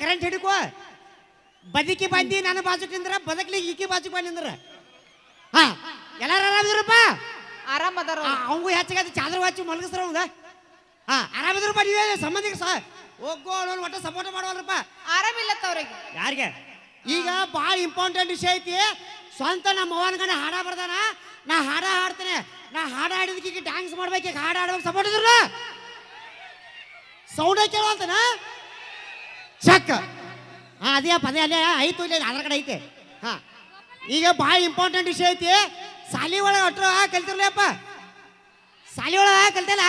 Current ಹಿಡಿಕೋ. ಬದುಕಿ ಬಂದಿ ನನ್ನ ಬಾಜು ನಿಂದ್ರ ಬದಕ್ಲಿ ಈಕಿ ಬಾಜು ಬಂದ್ ನಿಂದ್ರ. ಹಾ ಎಲ್ಲಾರು ಆರಾಮಿದ್ರಪ್ಪ? ಆರಾಮ ಅದಾರ ಅವಂಗೂ ಹೆಚ್ಚಾಗ ಚಾದ್ರ ಹಚ್ಚಿ ಮಲಗಿಸ್ರ ಅವಂಗ. ಹಾ ಆರಾಮಿದ್ರಪ್ಪ ನೀವೇ ಸಂಬಂಧಿಕ ಸಹ ಹೋಗೋ ಅನ್ನೋ ಒಟ್ಟ ಸಪೋರ್ಟ್ ಮಾಡೋಲ್ರಪ್ಪ ಆರಾಮಿಲ್ಲ ಅವ್ರಿಗೆ. ಯಾರಿಗೆ? ಈಗ ಭಾಳ ಇಂಪಾರ್ಟೆಂಟ್ ವಿಷಯ ಐತಿ. ಸ್ವಂತ ನಮ್ಮ ಅವ್ವನ ಗಂಡ ಹಾಡ ಬರ್ದಾನ. ನಾ ಹಾಡ ಹಾಡ್ತೇನೆ. ನಾ ಹಾಡ ಹಾಡಿದಕ್ಕೆ ಡ್ಯಾನ್ಸ್ ಮಾಡ್ಬೇಕು ಈಗ ಹಾಡ ಹಾಡ್ಬೇಕು ಸಪೋರ್ಟ್ ಇದ್ರಲ್ಲ? ಸೌಂಡ್ ಕೇಳುವಂತನ? ಚಕ್ ಹಾ, ಅದೇ, ಪದೇ ಅಲ್ಲೇ ಐತು ಇಲ್ಲ ಅದ್ರ ಕಡೆ ಐತೆ. ಹಾ. ಈಗ ಭಾಳ ಇಂಪಾರ್ಟೆಂಟ್ ವಿಷಯ ಐತಿ. ಸಾಲಿ ಒಳಗೆ ಅಟ್ರ ಕಲ್ತಿರ್ಲಪ್ಪ. ಸಾಲಿ ಒಳಗೆ ಕಲ್ತಲ್ಲ?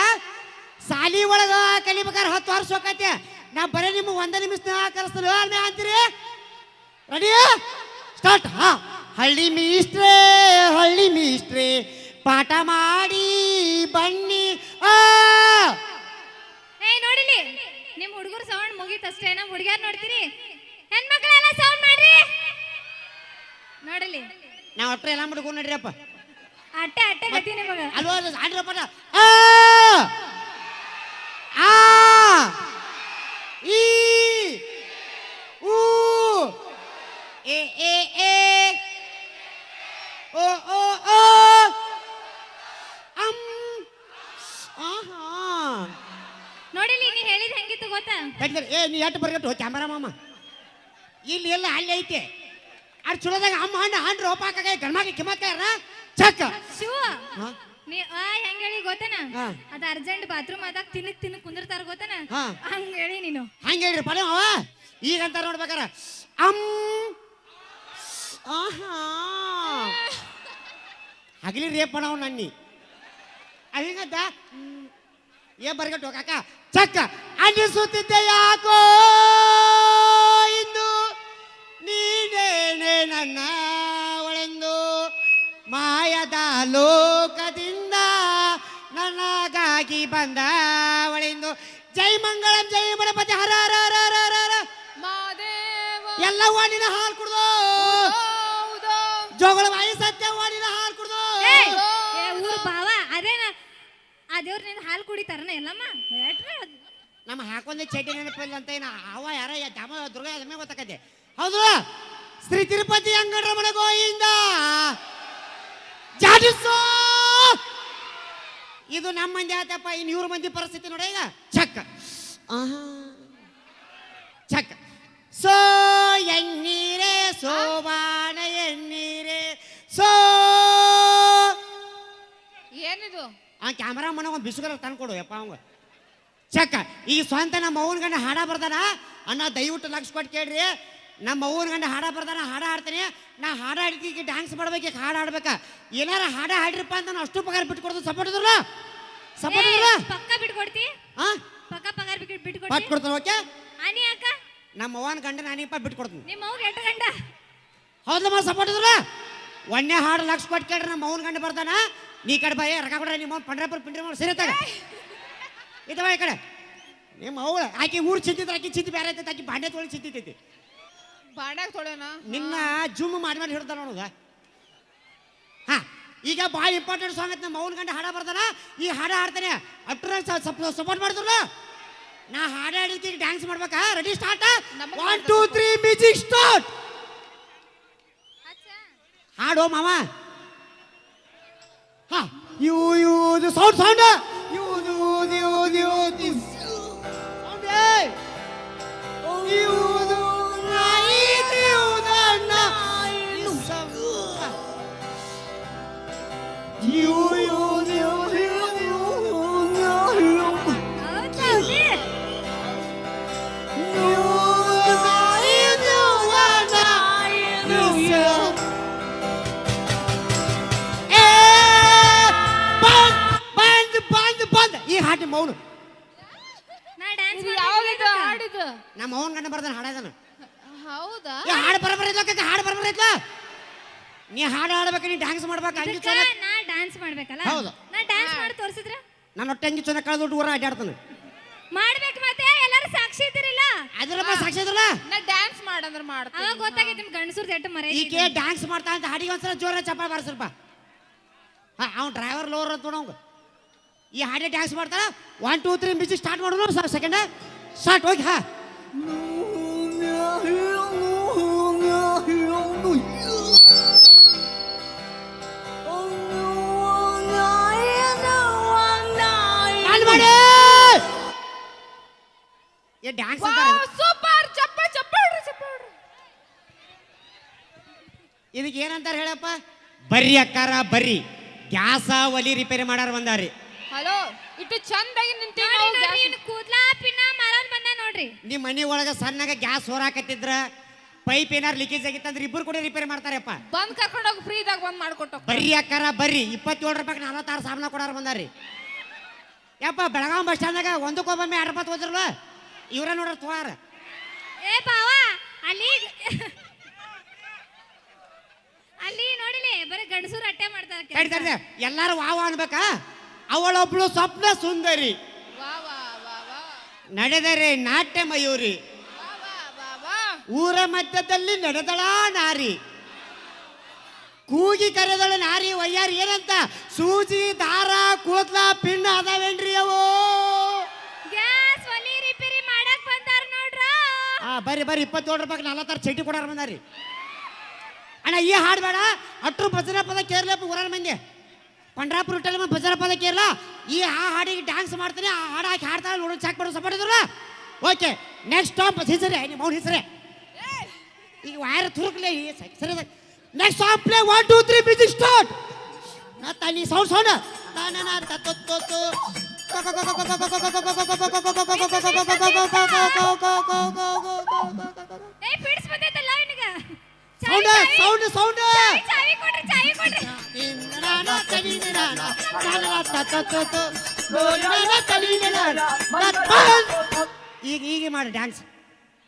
ಸಾಲಿ ಒಳಗೆ ಕಲಿಬೇಕಾದ್ರೆ ಹತ್ತು ವರ್ಷ ಹೋಗತ್ತೆ ನಾ ಬರೀ ನಿಮ್ಗೆ ಒಂದ ನಿಮಿಷ ಕಲಿಸ್ತೀನಿ ಅಲ್ಮೇ ಅಂತೀರಿ? ರೆಡಿ ಸ್ಟಾರ್ಟ್ ಹಾ. ಹಳ್ಳಿ ಮಿಸ್ಟ್ರೇ ಹಳ್ಳಿ ಮಿಸ್ಟ್ರೇ ಪಾಠ ಮಾಡಿ ಬನ್ನಿ. ನಿಮ್ ಹುಡುಗರು ಸೌಂಡ್ ಮುಗೀತಷ್ಟೇ ನಮ್ ಹುಡುಗ್ಯಾರ್ ನೋಡ್ತೀರಿ ಹೆಣ್ಮಕ್ಳೆಲ್ಲ ಸೌಂಡ್ ಮಾಡ್ರಿ. ನೋಡಲಿ. ನಾವು ಒಟ್ಟರೆ ಎಲ್ಲ ಮುಡ್ಕೊಂಡ್ ನೋಡ್ರಿ ಅಪ್ಪ ಅಟ್ಟೆ ಅಟ್ಟೆ ಗತಿ ನಿಮಗ. ಅಲ್ವಾ ಆಡ್ರ ಪಾಠ ಆ ಆ ಈ ಊ ಎ ಎ ಎ ಓ ಓ ಓ ಅಂ ಆಹಾ ನೋಡಿಲಿ ನೀ ಹೇಳಿದ್ ಹೆಂಗಿತ್ತು ಗೊತ್ತಾ ಏ ನೀ ಎಟ್ಟು ಬರ್ಗಟ್ಟು ಕ್ಯಾಮರಾ ಮಾಮ? ಇಲ್ಲಿ ಎಲ್ಲ ಅಲ್ಲಿ ಐತೆ. ಅದ್ ಚಲೋದಾಗ ಅಮ್ಮ ಹಣ್ಣು ಹಣ್ಣು ರೋಪಾಕಾಗ ಗಣಮಾಗಿ ಕಿಮ್ಮತ್ತಾರ ಚಕ್ಕ ಶಿವ ಹಾ? ನೀ ಆ ಹೆಂಗ್ ಹೇಳಿ ಗೊತ್ತನ? ಹಾ. ಅದ ಅರ್ಜೆಂಟ್ ಬಾತ್ರೂಮ್ ಆದಾಗ ತಿನ್ನಕ್ ತಿನ್ನಕ್ ಕುಂದಿರ್ತಾರ ಗೊತ್ತನ? ಹಾ. ಹಂಗ ಹೇಳಿ ನೀನು. ಹಂಗೆ ಹೇಳ್ರಿ ಪಡೆ ಅವ ಈಗ ಅಂತ ನೋಡ್ಬೇಕಾರ ಅಮ್ ಆಹಾ. ಹಗಲಿ ರೇಪ್ ಮಾಡವ ನನ್ನಿ. ಅಹಿಂಗದ್ದ ಏ ಬರ್ಗಟ್ಟು ಕಾಕ ಚಕ್ಕ. ಅನಿಸುತ್ತಿದ್ದೆ ಯಾಕೋ ಇಂದು? ನೀನೇನೆ ನನ್ನ ಒಳೆಂದು? ಮಾಯದ ಲೋಕದಿಂದ ನನಗಾಗಿ ಬಂದ ಒಳೆಂದು? ಜೈ ಮಂಗಳಂ ಜೈ ಗಣಪತಿ ಹರ ಹರ ಹರ ಹರ ಹರ ಹರ. ಎಲ್ಲ ವಾಣಿನ ಹಾಲು ಕುಡ್ದು. ಜೋಗಳ ವಾಯಿ ಸತ್ಯ ವಾಣಿನ ಹಾಲು ಕುಡ್ದು ಏ ಏ, ಊರ್ ಬಾವ ಅದೇನ ಆ ದೇವ್ರ ನಿಂದ ಹಾಲು ಕುಡಿತಾರನ ಎಲ್ಲಮ್ಮ? ನಮ್ಮ ಹಾಕೊಂದ ಚಟಿ ನೆನಪಿಲ್ಲ ಅಂತ ಏನ? ಅವ ಯಾರ ದಾಮ ದುರ್ಗಾ ಅದನ್ನ ಗೊತ್ತಾಕತ್ತೆ. ಹೌದು? ಶ್ರೀ ತಿರುಪತಿ ಅಂಗಡ್ರಮಣ ಗೋಯಿಂದ ಜಾಡಿಸೋ ಇದು ನಮ್ಮ ಮಂದಿ ಆತಪ್ಪ ಇನ್ನು ಇವ್ರ ಮಂದಿ ಪರಿಸ್ಥಿತಿ ನೋಡಿ ಈಗ. ಚಕ್ ಚಕ್ ಸೋ ಎಣ್ಣೀರೇ ಸೋಬಾನ ಆ ಕ್ಯಾಮ್ರಾ ಮನ ಒಂದು ಬಿಸುಗರ ತಂದ್ಕೊಡು ಯಪ್ಪ ಅವಂಗ. ಚಕ್ಕ ಈ ಸ್ವಂತ ನಮ್ಮ ಅವ್ವನ ಗಂಡ ಹಾಡ ಬರ್ದಾನ? ಅಣ್ಣ ದಯವಿಟ್ಟು ಲಕ್ಷ ಕೊಟ್ಟು ಕೇಳ್ರಿ. ನಮ್ಮ ಅವ್ವನ ಗಂಡ ಹಾಡ ಬರ್ದಾನ ಹಾಡ ಹಾಡ್ತೀನಿ. ನಾ ಹಾಡ ಹಾಡ್ತೀವಿ ಡ್ಯಾನ್ಸ್ ಮಾಡ್ಬೇಕು ಹಾಡ ಹಾಡ್ಬೇಕ. ಏನಾರ ಹಾಡ ಹಾಡ್ರಿಪ್ಪ ಅಂತ ನಾನು ಅಷ್ಟು ಪಗಾರ ಬಿಟ್ಟು ಕೊಡ್ತೀನಿ ಸಪೋರ್ಟ್ ಇದ್ರಲ್ಲ? ಸಪೋರ್ಟ್ ಇದ್ರಲ್ಲ? ಪಕ್ಕ ಬಿಟ್ಕೊಡ್ತಿ? ಹಾ ಪಕ್ಕ ಪಗಾರ ಬಿಟ್ಕೊಡ್ತಿ? ಕೊಡ್ತೀನಿ ಓಕೆ? ಅನಿ ಅಕ್ಕ? ನಮ್ಮ ಅವ್ವನ ಗಂಡ ನಾನಿಪ್ಪ ಬಿಟ್ಟು ಕೊಡ್ತೀನಿ ನಿಮ್ಮ ಎಟ್ಟು ಗಂಡ? ಹೌದಮ್ಮ ಸಪೋರ್ಟ್ ಇದ್ರಲ್ಲ? ಒಣ್ಣೆ ಹಾಡು ಲಕ್ಷ ಕೊಟ್ಟು ಕೇಳ್ರಿ ನಮ್ಮ ಅವ್ವನ ಗಂಡ ಬರ್ತಾನ ನೀ ಕಡೆ ಬಾಯ ರೊಕ್ಕ ಕೊಡ್ರಿ ನಿಮ್ಮ ಪಂಡ್ರಪುರ ಪಿಂಡ್ರಿ ಮಾಡಿ ಸರಿ ತಗ. ಇದ್ದವ ಈ ಕಡೆ. ನಿಮ್ಮ ಅವಳ ಆಕಿ ಊರು ಚಿಂತಿದ್ರೆ ಆಕಿ ಚಿಂತಿ ಬೇರೆ ಐತೈತೆ ಆಕಿ ಬಾಂಡೆ ತೊಳಿ ಚಿಂತಿತೈತಿ ಬಾಂಡ್ಯಾಗ ತೊಳೆನ ನಿನ್ನ ಜುಮ್ ಮಾಡಿ ಮಾಡಿ ಹಿಡ್ದ ನೋಡುದ ಹಾ ಈಗ ಭಾಳ ಇಂಪಾರ್ಟೆಂಟ್ ಸಾಂಗ್ ಐತೆ ನಮ್ಮ ಅವನ ಗಂಡ ಹಾಡ ಬರ್ತಾನ ಈ ಹಾಡ ಹಾಡ್ತಾನೆ ಅಟ್ರ ಸಪೋರ್ಟ್ ಮಾಡಿದ್ರು ನಾ ಹಾಡ ಹಾಡಿದ್ಕೆ ಡ್ಯಾನ್ಸ್ ಮಾಡ್ಬೇಕಾ? ರೆಡಿ ಸ್ಟಾರ್ಟ್ ನಮಗ್ one two three music start ಹಾಡೋ ಮಾವ. ಹಾ ಯು ಯು ಸೌಂಡ್ ಸೌಂಡ್ ಯು ಯು ಯು ಯು ಸೌಂಡ್ ಏ ಇವುದು ನಾಯಿದಿಯುವುದನ್ನ ಯು ಈ ಹಾಟಿ ಮೌನು ನಾ ಡ್ಯಾನ್ಸ್ ಇದು? ಯಾವ್ದಿದು ಹಾಡಿದು ನಮ್ಮ ಮೌನ್ ಗಂಡ ಬರ್ದಾನ ಹಾಡದನು. ಹೌದಾ? ಹಾಡು ಬರಬರ ಹಾಡು ಬರಬರ ಇದ್ಲ. ನೀ ಹಾಡು ಹಾಡ್ಬೇಕು ನೀ ಡ್ಯಾನ್ಸ್ ಮಾಡ್ಬೇಕು ನಾ ಡ್ಯಾನ್ಸ್ ಮಾಡ್ಬೇಕಲ್ಲ? ಹೌದು. ನಾ ಡ್ಯಾನ್ಸ್ ಮಾಡಿ ತೋರಿಸಿದ್ರ? ನಾನು ಒಟ್ಟೆ ಅಂಗಿ ಚಲೋ ಕಳೆದು ಊರ ಅಡ್ಡಾಡ್ತಾನೆ. ಮಾಡ್ಬೇಕು ಮತ್ತೆ ಎಲ್ಲರೂ ಸಾಕ್ಷಿ ಇದ್ದಿರಲ್ಲ? ಅದ್ರಪ್ಪ ಸಾಕ್ಷಿ ಇದ್ರಲ್ಲ? ನಾ ಡ್ಯಾನ್ಸ್ ಮಾಡಂದ್ರ ಮಾಡ್ತೀನಿ. ಅವಾಗ ಗೊತ್ತಾಗೈತಿ ನಿಮ್ ಗಂಡಸೂರ್ ಜಟ್ಟ ಮರೆ ಈಕೆ ಡ್ಯಾನ್ಸ್ ಮಾಡ್ತಾ ಅಂತ ಹಾಡಿಗೆ ಒಂದ್ಸಲ ಜೋರ ಚಪ್ಪಾಳೆ ಬಾರಿಸ್ರಪ್ಪ. ಹಾ ಅವ್ನು ಡ್ರೈವರ್ ಲೋರ್ ಅಂತ ನೋಡೋಂಗ ಈ ಹಾಡೆ ಡ್ಯಾನ್ಸ್ ಮಾಡ್ತಾರ? One two three music start ಮಾಡೋಣ ಸರ್ ಸೆಕೆಂಡ್ ಸ್ಟಾರ್ಟ್ ಹೋಗಿ ಹಾ. ಏ ಡ್ಯಾನ್ಸ್ ಇದಕ್ಕೆ ಏನಂತಾರೆ ಹೇಳಪ್ಪ? ಬರ್ರಿ ಅಕ್ಕಾರ ಬರ್ರಿ ಗ್ಯಾಸ ಒಲಿ ರಿಪೇರಿ ಮಾಡಾರ ಬಂದಾರಿ. ಇಟ್ಟು ಚಂದಾಗಿ ನಿಂತೀವಿ ನಾವು ಇವ್ನು ಕೂದ್ಲಾ ಪಿನ್ನ ಮಾರೋನ್ ಬಂದ ನೋಡ್ರಿ. ನಿಮ್ಮ ಮನೆ ಒಳಗ ಸಣ್ಣಗ ಗ್ಯಾಸ್ ಹೊರಾಕತ್ತಿದ್ರ ಪೈಪ್ ಏನಾರು ಲೀಕೇಜ್ ಆಗಿತ್ತಂದ್ರೆ ಇಬ್ಬರು ಕೂಡ ರಿಪೇರಿ ಮಾಡ್ತಾರಪ್ಪ. ಬಂದ್ ಕರ್ಕೊಂಡು ಹೋಗಿ ಫ್ರೀದಾಗ ಬಂದ್ ಮಾಡ್ಕೊಟ್ಟು ಬರ್ರಿ ಅಕ್ಕಾರ ಬರ್ರಿ. ಇಪ್ಪತ್ತೇಳು ರೂಪಾಯಿ ನಲವತ್ತಾರು ಸಾಬನ ಕೊಡಾರ ಬಂದಾರಿ. ಯಪ್ಪ ಬೆಳಗಾವಿ ಬಸ್ ಸ್ಟ್ಯಾಂಡ್ನಾಗ ಒಂದಕ್ಕೊಬ್ಬೊಮ್ಮೆ ಎರಡು ರೂಪಾಯಿ ಹೋದ್ರಲ್ಲ ಇವ್ರ ನೋಡ್ರ ತೋರ ಏ ಬಾವ ಅಲ್ಲಿ ಅಲ್ಲಿ ನೋಡಿಲಿ ಬರೀ ಗಂಡಸರು ಅಟ್ಟೆ ಮಾಡ್ತಾರೆ ಕೆಲ್ಸ. ತಡಿ ತಡಿ ಎಲ್ಲಾರು ವಾವ ಅನ್ಬೇಕಾ? ಅವಳೊಬ್ಳು ಸ್ವಪ್ನ ಸುಂದರಿ. ನಡೆದರೆ ನಾಟ್ಯ ಮಯೂರಿ. ಊರ ಮಧ್ಯದಲ್ಲಿ ನಡೆದಳ ನಾರಿ. ಕೂಗಿ ಕರೆದಳ ನಾರಿ ವಯ್ಯಾರಿ. ಏನಂತ? ಸೂಜಿ ದಾರ ಕೂದ್ಲ ಪಿಣ್ಣ ಅದಾವೇನ್ರಿ ಅವು? ಆ ಬರ್ರಿ ಬರ್ರಿ ಇಪ್ಪತ್ತೇಳು ರೂಪಾಯಿ ನಲವತ್ತಾರು ಚಟಿ ಕೊಡಾರ ಬಂದಾರಿ. ಅಣ್ಣ ಈ ಹಾಡ್ಬೇಡ ಅಟ್ರು ಭಜನೆ ಪದ ಕೇರ್ಲಪ್ಪ ಊರಾಳ ಮಂದಿ. ಪಂಡ್ರಾಪುರ ಹೋಟೆಲ್ ಭಜನಾ ಪದ ಕೇರಳ ಈ ಆ ಹಾಡಿಗೆ ಡ್ಯಾನ್ಸ್ ಮಾಡ್ತೀನಿ ಆ ಹಾಡು ಹಾಕಿ ನೋಡೋ ಚಾಕ್ ಚೆಕ್ ಮಾಡೋ ಸಪೋರ್ಟ್ ಇದ್ರಲ್ಲ ಓಕೆ ನೆಕ್ಸ್ಟ್ ಸ್ಟಾಪ್ ಹೆಸರೇ ನಿಮ್ಮ ಅವ್ನ ಹೆಸರೇ? ಈಗ ವೈರ್ ತುರುಕ್ಲೆ ಸರಿ next stop play one two three music start ನಾ ತನಿ ಸೌಂಡ್ ಸೌಂಡ್ ತಾನ ಅವನಿಗ ಸೌಂಡ್ ಸೌಂಡ್ ಸೌಂಡ್ ಈಗ ಈಗ ಮಾಡಿ ಡ್ಯಾನ್ಸ್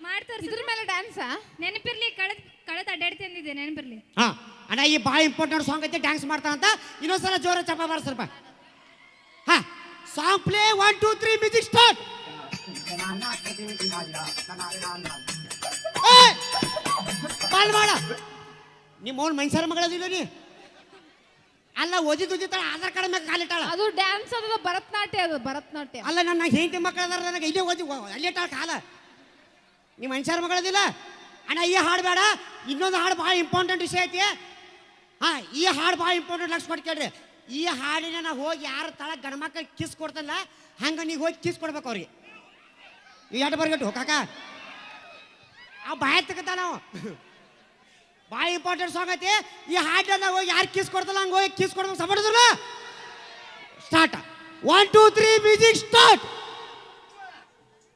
ಮಾಡ್ತಾರೆ ಇದ್ರ ಮೇಲೆ ಡ್ಯಾನ್ಸಾ ನೆನಪಿರ್ಲಿ ಕಳೆದ್ ಕಳೆದ್ ಅಡ್ಡಾಡ್ತಿ ಅಂದಿದ್ದೆ ನೆನಪಿರ್ಲಿ? ಹಾ ಅಣ್ಣ ಈ ಭಾಳ ಇಂಪಾರ್ಟೆಂಟ್ ಸಾಂಗ್ ಐತೆ ಡ್ಯಾನ್ಸ್ ಮಾಡ್ತಾನಂತ ಇನ್ನೊಂದ್ಸಲ ಜೋರ ಚಪ್ಪ ಬಾರ ಸ್ವಲ್ಪ ಹಾ song play one two three music start ball ಮಾಡ. ನಿಮ್ಮ ಅವ್ನ ಮನುಷ್ಯರ ಮಗಳದಿಲ್ಲ ನೀ? ಅಲ್ಲ ಓದಿ ಓದಿತಾಳ ಆಧಾರ್ ಕಾರ್ಡ್ ಮ್ಯಾಗ ಕಾಲಿಟ್ಟಾಳ ಅದು ಡ್ಯಾನ್ಸ್ ಅದ ಭರತನಾಟ್ಯ ಅದು ಭರತನಾಟ್ಯ. ಅಲ್ಲ ನನ್ನ ಹೆಂಡತಿ ಮಕ್ಕಳು ಅದಾರ ನನಗೆ ಇಲ್ಲೇ ಓದಿ ಅಲ್ಲೇ ಟಾಳ ಕಾಲ. ನಿಮ್ಮ ಮನುಷ್ಯರ ಮಗಳದಿಲ್ಲ? ಅಣ್ಣ ಈ ಹಾಡು ಬೇಡ ಇನ್ನೊಂದು ಹಾಡು ಭಾಳ ಇಂಪಾರ್ಟೆಂಟ್ ವಿಷಯ ಐತಿ. ಹಾ ಈ ಹಾಡು ಭಾಳ ಇಂಪಾರ್ಟೆಂಟ್ ಲಕ್ಷ ಕೊಟ್ಟು ಕೇಳ್ರಿ. ಈ ಹಾಡಿನ ನಾ ಹೋಗಿ ಯಾರ ತಳ ಗಣಮಕ್ಕಳು ಕಿಸ್ ಕೊಡ್ತಲ್ಲ ಹಂಗ ನೀವು ಹೋಗಿ ಕಿಸ್ ಕೊಡ್ಬೇಕು ಅವ್ರಿಗೆ. ಈ ಎರಡು ಬರ್ಗಟ್ಟು ಕಾಕ. ಆ ಬಾಯ ತಗತ ನಾವು. ಭಾಳ ಇಂಪಾರ್ಟೆಂಟ್ ಸಾಂಗ್ ಐತಿ. ಈ ಹಾಡನ್ನ ಹೋಗಿ ಯಾರು ಕಿಸ್ ಕೊಡ್ತಲ್ಲ ಹಂಗೆ ಹೋಗಿ ಕಿಸ್ ಕೊಡ್ದಂಗೆ ಸಂಬಡಿದ್ರು start one two three music start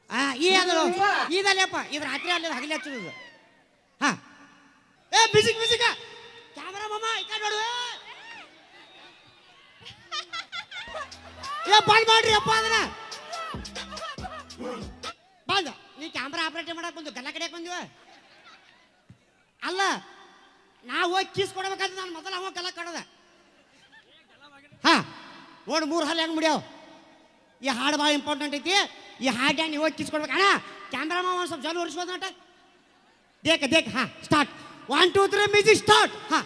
ಆ ಈ ಅದು. ಇದಲ್ಲಪ್ಪ ಇದ್ರ ರಾತ್ರಿ ಅಲ್ಲಿ ಹಗಲಿ ಹಚ್ಚೋದು ಹಾ. ಏ ಮ್ಯೂಸಿಕ್ ಮ್ಯೂಸಿಕ್ ಕ್ಯಾಮರಾ ಮಾಮ ಈ ಕಡೆ ನೋಡು. ಏ ಬಂದ್ ಮಾಡ್ರಿ ಅಪ್ಪ ಅದನ್ನ. ಬಂದ. ನೀ ಕ್ಯಾಮ್ರಾ ಆಪರೇಟ್ ಮಾಡಕ್ ಬಂದು ಗಲ್ಲ ಕಡೆಯಕ್ ಬಂದಿವ ಅಲ್ಲ ನಾ ಹೋಗಿ ಕೀಸ್ ಕೊಡ್ಬೇಕಾದ್ರೆ ನಾನು ಮೊದಲ ಅವ ಗಲ ಕಡದ. ಹಾ, ನೋಡು ಮೂರು ಹಲ್ಲು ಹೆಂಗೆ ಮುಡಿಯಾವ ಈ ಹಾಡು ಭಾಳ ಇಂಪಾರ್ಟೆಂಟ್ ಐತಿ. ಈ ಹಾಡ್ಯಾಗ ನೀವು ಹೋಗಿ ಕಿಸ್ಕೊಡ್ಬೇಕು ಅಣ್ಣ ಕ್ಯಾಮ್ರಾಮ ಒಂದು ಸ್ವಲ್ಪ ಜಲ್ ಒರೆಸ್ಬೋದು ನಟ ದೇಕ ದೇಕ, ಹಾ start one two three music start ಹಾ.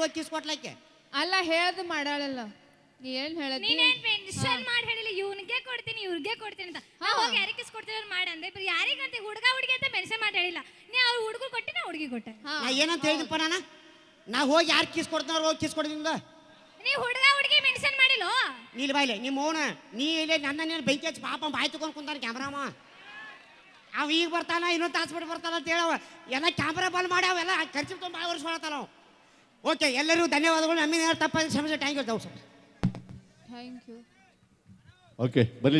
ಹೋಗಿ ಕೀಸ್ ಕೊಟ್ಲಕ್ಕೆ ಅಲ್ಲ, ಹೇಳ್ದು ಮಾಡಾಳಲ್ಲ. ಏನ್ ಹೇಳದಿ ನೀನೇನ್ ಮೆನ್ಷನ್ ಮಾಡಿ ಹೇಳಿಲ್ಲ ಇವ್ನಿಗೆ ಕೊಡ್ತೀನಿ ಇವ್ರಿಗೆ ಕೊಡ್ತೀನಿ ಅಂತ. ನಾ ಹೋಗಿ ಯಾರಿಗೆ ಕೊಡ್ತೀನಿ ಅಂತ ಮಾಡಿ ಅಂದೆ. ಯಾರಿಗೆ ಯಾರಿಗಂತ ಹುಡುಗ ಹುಡುಗಿ ಅಂತ ಮೆನ್ಷನ್ ಮಾಡಿ ಹೇಳಿಲ್ಲ. ನೀ ಅವ್ರು ಹುಡುಗ ಕೊಟ್ಟಿ ನಾ ಹುಡುಗಿ ಕೊಟ್ಟೆ. ಹಾ. ನಾ ಏನಂತ ಹೇಳಿದಪ್ಪ ನಾನು? ನಾ ಹೋಗಿ ಯಾರು ಕಿಸ್ ಕೊಡ್ತಾರ ಹೋಗಿ ಕಿಸ್ ಕೊಡ್ದಿಂದ ನೀ ಹುಡುಗ ಹುಡುಗಿ ಮೆನ್ಷನ್ ಮಾಡಿಲ್ಲೋ? ನೀಲ್ ಬಾಯ್ಲೆ ನಿಮ್ಮ ಮೌನ ನೀ ಇಲ್ಲೇ ನನ್ನ ನೀನು ಬೈಕ್ ಹಚ್ಚಿ ಪಾಪ ಬಾಯ್ ತಗೊಂಡ್ ಕುಂತಾನೆ ಕ್ಯಾಮ್ರಾಮ ಅವ ಈಗ ಬರ್ತಾನ ಇನ್ನೊಂದು ತಾಸು ಬಿಟ್ಟು ಬರ್ತಾನ ಅಂತ ಹೇಳವ. ಎಲ್ಲ ಕ್ಯಾಮ್ರಾ ಬಂದ್ ಮಾಡಿ ಅವೆಲ್ಲ ಖರ್ಚು ತೊಗೊಂಡು ಬಾಯ್ ವರ್ಷ ಮಾಡತ್ತಾನ ಅವ. ಓಕೆ ಎಲ್ಲರಿಗೂ ಧನ್ಯವಾದಗಳು. ನಮ್ಮಿನ ತಪ್ಪ ಕ್ಷಮಿಸಿ thank you thank you okay ಬನ್ನಿ